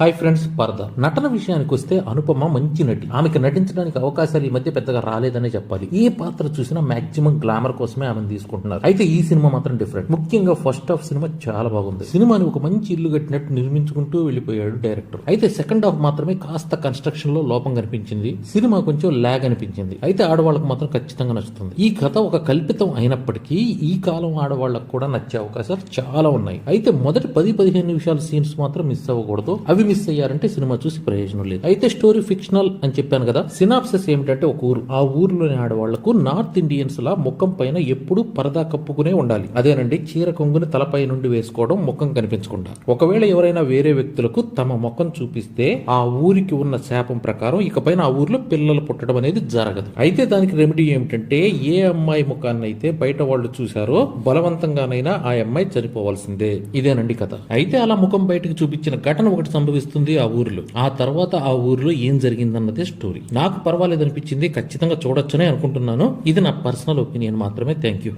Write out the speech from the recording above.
Hi friends పరద నటన విషయానికి వస్తే అనుపమ మంచి నటి. ఆమెకి నటించడానికి అవకాశాలు ఈ మధ్య పెద్దగా రాలేదనే చెప్పాలి. ఏ పాత్ర చూసినా మాక్సిమం గ్లామర్ కోసమే ఆమెను తీసుకుంటున్నారు. అయితే ఈ సినిమా మాత్రం డిఫరెంట్. ముఖ్యంగా ఫస్ట్ హాఫ్ సినిమా చాలా బాగుంది. సినిమాని ఒక మంచి ఇల్లు కట్టినట్టు నిర్మించుకుంటూ వెళ్ళిపోయాడు డైరెక్టర్. అయితే సెకండ్ హాఫ్ మాత్రమే కాస్త కన్స్ట్రక్షన్లో లోపం కనిపించింది. సినిమా కొంచెం లాగ్ అనిపించింది. అయితే ఆడవాళ్ళకు మాత్రం ఖచ్చితంగా నచ్చుతుంది. ఈ కథ ఒక కల్పితం అయినప్పటికీ ఈ కాలం ఆడవాళ్ళకు కూడా నచ్చే అవకాశాలు చాలా ఉన్నాయి. అయితే మొదటి పది పదిహేను నిమిషాల సీన్స్ మాత్రం మిస్ అవ్వకూడదు. అవి మిస్ అయ్యారంటే సినిమా చూసి ప్రయోజనం లేదు. అయితే స్టోరీ ఫిక్షనల్ అని చెప్పాను కదా సినాప్సెస్ ఏమిటంటే ఒక ఊరు ఆ ఊర్లోని ఆడవాళ్ళకు నార్త్ ఇండియన్స్ లా ముఖం పైన ఎప్పుడూ పరదా కప్పుకునే ఉండాలి. అదేనండి చీర కొంగుని తలపై నుండి వేసుకోవడం ముఖం కనిపించకుండా. ఒకవేళ ఎవరైనా వేరే వ్యక్తులకు తమ ముఖం చూపిస్తే ఆ ఊరికి ఉన్న శాపం ప్రకారం ఇకపైన ఆ ఊర్లో పిల్లలు పుట్టడం అనేది జరగదు. అయితే దానికి రెమెడీ ఏమిటంటే ఏ అమ్మాయి ముఖాన్ని అయితే బయట వాళ్ళు చూశారో బలవంతంగానైనా ఆ అమ్మాయి చనిపోవాల్సిందే. ఇదేనండి కథ. అయితే అలా ముఖం బయటకు చూపించిన ఘటన ఒకటి అనుభవిస్తుంది ఆ ఊరిలో. ఆ తర్వాత ఆ ఊర్లో ఏం జరిగిందన్నదే స్టోరీ నాకు పర్వాలేదు అనిపించింది ఖచ్చితంగా చూడొచ్చనే అనుకుంటున్నాను. ఇది నా పర్సనల్ ఒపీనియన్ మాత్రమే. Thank you